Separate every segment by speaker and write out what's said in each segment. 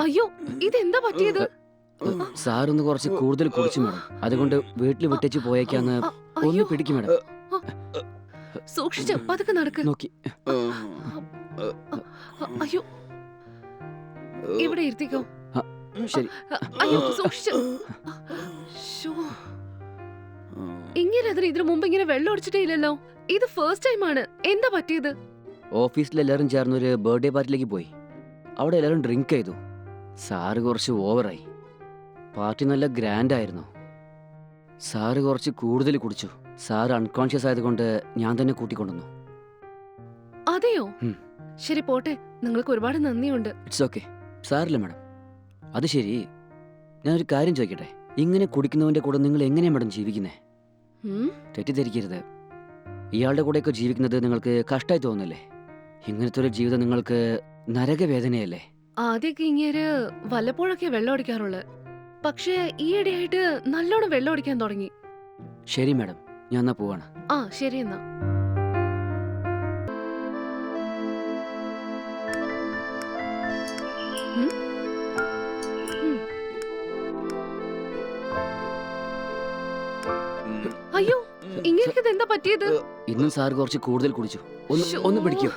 Speaker 1: അയ്യോ ഇതെന്താ പറ്റിയത്?
Speaker 2: സാറൊന്ന് കുറച്ച് കൂടുതൽ കുടിച്ചു മേഡം. അതുകൊണ്ട് വീട്ടിൽ വിട്ടേച്ച് പോയേക്കാന്ന് ഒന്ന് പിടിക്കും മേഡം.
Speaker 1: സൂക്ഷിച്ച് പതുക്കെ നടക്ക്.
Speaker 2: നോക്കി.
Speaker 1: അയ്യോ. ഇവിടെ ഇരുത്തിക്കോ.
Speaker 2: ശരി.
Speaker 1: അയ്യോ സൂക്ഷിച്ച്. ഇങ്ങനെ അതിന് ഇതിനു മുമ്പ് ഇങ്ങനെ വെള്ളം ഒടിച്ചിട്ടേ ഇല്ലല്ലോ. ഇത് ഫസ്റ്റ് ടൈം ആണ്. എന്താ പറ്റിയത്?
Speaker 2: ഓഫീസിൽ എല്ലാവരും ചേർന്ന് ഒരു ബർത്ത്ഡേ പാർട്ടിയിലേക്ക് പോയി. അവിടെ എല്ലാരും ഡ്രിങ്ക് ചെയ്തു. സാറ് കുറച്ച് ഓവറായി. പാർട്ടി നല്ല ഗ്രാൻഡ് ആയിരുന്നു സാറ് കുറച്ച് കൂടുതൽ കുടിച്ചു. സാറ് അൺകോൺഷ്യസ് ആയതുകൊണ്ട് ഞാൻ തന്നെ കൂട്ടിക്കൊണ്ടുവന്നു.
Speaker 1: അതെയോ?
Speaker 2: ഉം.
Speaker 1: ശരി പോട്ടെ. നിങ്ങൾക്ക് ഒരുപാട് നന്ദിയുണ്ട്.
Speaker 2: ഇറ്റ്സ് ഓക്കെ സാറില്ല മാഡം അത് ശരി. ഞാനൊരു കാര്യം ചോദിക്കട്ടെ? ഇങ്ങനെ കുടിക്കുന്നവന്റെ കൂടെ നിങ്ങൾ എങ്ങനെയാണ് മാഡം ജീവിക്കുന്നത്
Speaker 1: ഉം,
Speaker 2: തെറ്റിദ്ധരിക്കരുത്. ഇയാളുടെ കൂടെയൊക്കെ ജീവിക്കുന്നത് നിങ്ങൾക്ക് കഷ്ടമായി തോന്നുന്നില്ലേ? ഇങ്ങനത്തെ ഒരു ജീവിതം നിങ്ങൾക്ക് നരകവേദനയല്ലേ?
Speaker 1: ആദ്യമൊക്കെ ഇങ്ങേര് വല്ലപ്പോഴൊക്കെ വെള്ളം അടിക്കാറുള്ളത് പക്ഷേ ഈയിടെയായിട്ട് നല്ലോണം വെള്ളം അടിക്കാൻ തുടങ്ങി.
Speaker 2: ശരി മാഡം. ഞാൻ എന്നാ പോവാണ്.
Speaker 1: ആ ശരി എന്നാ. അയ്യോ ഇങ്ങനെ എന്താ പറ്റിയത്?
Speaker 2: ഇന്നും സാർ കുറച്ച് കൂടുതൽ കുടിച്ചു. ഒന്ന് ഒന്ന് പിടിക്കൂ.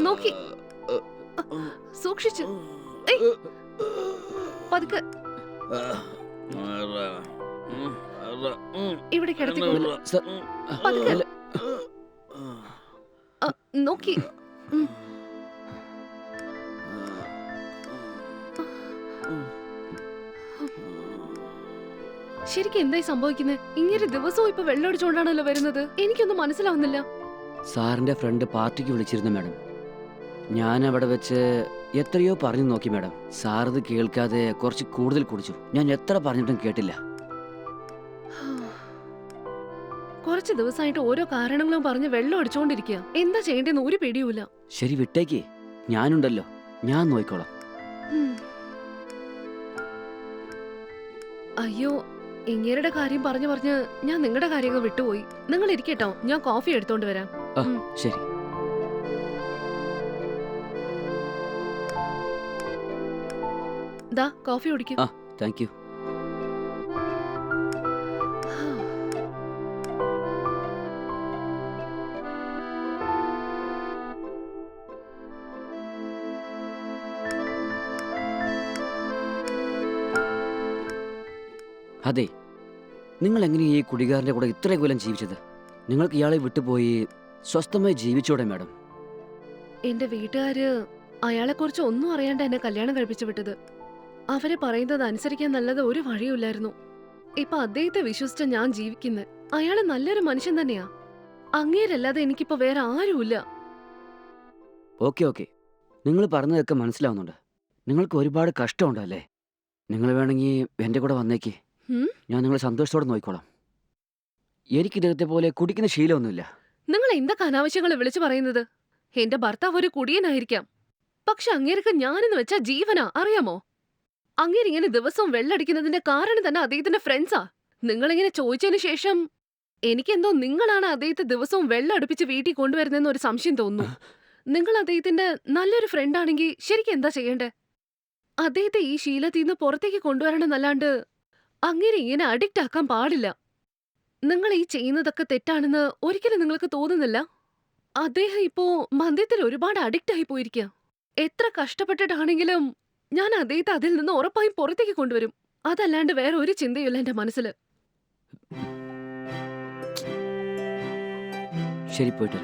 Speaker 1: നോക്കി. സൂക്ഷിച്ച്. പതുക്കെ. ഇവിടെ. നോക്കി. ശരിക്കും എന്തായി സംഭവിക്കുന്നത് ഇങ്ങനെ ദിവസവും ഇപ്പൊ വെള്ളം അടിച്ചുകൊണ്ടാണല്ലോ വരുന്നത്. എനിക്കൊന്നും മനസ്സിലാവുന്നില്ല.
Speaker 2: സാറിന്റെ ഫ്രണ്ട് പാർട്ടിക്ക് വിളിച്ചിരുന്നു മാഡം. ഞാൻ അവിടെ വെച്ച് എത്രയോ പറഞ്ഞു നോക്കി മാഡം. സാർ ഇത് കേൾക്കാതെ കുറച്ച് കൂടുതൽ കുടിച്ചു. ഞാൻ എത്ര പറഞ്ഞിട്ടും കേട്ടില്ല.
Speaker 1: കുറച്ച് ദിവസമായിട്ട് ഓരോ കാരണങ്ങളും പറഞ്ഞ് വെള്ളം അടിച്ചുകൊണ്ടിരിക്കുക എന്താ ചെയ്യേണ്ടെന്ന് ഒരു പിടിയുമില്ല.
Speaker 2: ശരി വിട്ടേക്ക്. ഞാനുണ്ടല്ലോ. ഞാൻ നോക്കിക്കോളാം
Speaker 1: അയ്യോ ഇങ്ങേരുടെ കാര്യം പറഞ്ഞു പറഞ്ഞ് ഞാൻ നിങ്ങളുടെ കാര്യങ്ങൾ വിട്ടുപോയി. നിങ്ങൾ ഇരിക്കട്ടോ. ഞാൻ കോഫി എടുത്തോണ്ട് വരാം.
Speaker 2: ശരി.
Speaker 1: ദാ കോഫി കുടിക്കും.
Speaker 2: ആ. താങ്ക് യു അതെ നിങ്ങൾ എങ്ങനെയാണ് ഈ കുടികാരന്റെ കൂടെ ഇത്രയും കൊല്ലം ജീവിച്ചത്? നിങ്ങൾക്ക് ഇയാളെ വിട്ടുപോയി സ്വസ്ഥമായി ജീവിച്ചോടെ മാഡം.
Speaker 1: എന്റെ വീട്ടുകാര് അയാളെ കുറിച്ച് ഒന്നും അറിയാണ്ട് എന്നെ കല്യാണം കഴിപ്പിച്ചു വിട്ടത്. അവർ പറയുന്നത് അനുസരിക്കാൻ നല്ലത് ഒരു വഴിയുമില്ലായിരുന്നു. ഇപ്പൊ അദ്ദേഹത്തെ വിശ്വസിച്ച ഞാൻ ജീവിക്കുന്നത് അയാൾ നല്ലൊരു മനുഷ്യൻ തന്നെയാ. അങ്ങേരല്ലാതെ എനിക്കിപ്പോ വേറെ ആരുമില്ല.
Speaker 2: Okay okay. നിങ്ങൾ പറഞ്ഞതൊക്കെ മനസ്സിലാവുന്നുണ്ട്. നിങ്ങൾക്ക് ഒരുപാട് കഷ്ടമുണ്ടല്ലേ നിങ്ങൾ വേണമെങ്കിൽ എന്റെ കൂടെ വന്നേക്ക്.
Speaker 1: ഉം?
Speaker 2: ഞാൻ നിങ്ങളെ സന്തോഷത്തോടെ നോക്കിക്കോളാം. എനിക്ക് ഇദ്ദേഹത്തെ പോലെ കുടിക്കുന്ന ശീലമൊന്നുമില്ല.
Speaker 1: നിങ്ങൾ എന്തൊക്കെ അനാവശ്യങ്ങൾ വിളിച്ചു പറയുന്നത്? എന്റെ ഭർത്താവ് ഒരു കുടിയനായിരിക്കാം. പക്ഷെ അങ്ങേർക്ക് ഞാനെന്ന് വെച്ചാ ജീവനാ. അറിയാമോ? അങ്ങേരിങ്ങനെ ദിവസവും വെള്ളടിക്കുന്നതിന്റെ കാരണം തന്നെ അദ്ദേഹത്തിന്റെ ഫ്രണ്ട്സാ നിങ്ങളിങ്ങനെ ചോദിച്ചതിന് ശേഷം എനിക്കെന്തോ നിങ്ങളാണ് അദ്ദേഹത്തെ ദിവസവും വെള്ളം അടുപ്പിച്ച് വീട്ടിൽ കൊണ്ടുവരുന്നതെന്ന് ഒരു സംശയം തോന്നുന്നു. നിങ്ങൾ അദ്ദേഹത്തിന്റെ നല്ലൊരു ഫ്രണ്ട് ആണെങ്കിൽ ശരിക്കും എന്താ ചെയ്യേണ്ടേ? അദ്ദേഹത്തെ ഈ ശീലത്തിൽ നിന്ന് പുറത്തേക്ക് കൊണ്ടുവരണമെന്നല്ലാണ്ട് അങ്ങനെ ഇങ്ങനെ അഡിക്റ്റ് ആക്കാൻ പാടില്ല. നിങ്ങൾ ഈ ചെയ്യുന്നതൊക്കെ തെറ്റാണെന്ന് ഒരിക്കലും നിങ്ങൾക്ക് തോന്നുന്നില്ല? അദ്ദേഹം ഇപ്പോ മദ്യത്തിൽ ഒരുപാട് അഡിക്റ്റ് ആയി പോയിരിക്കുക എത്ര കഷ്ടപ്പെട്ടിട്ടാണെങ്കിലും ഞാൻ അദ്ദേഹത്തെ അതിൽ നിന്ന് ഉറപ്പായും പുറത്തേക്ക് കൊണ്ടുവരും. അതല്ലാണ്ട് വേറെ ഒരു ചിന്തയില്ല എന്റെ മനസ്സിൽ
Speaker 2: ശരി പോയിട്ട്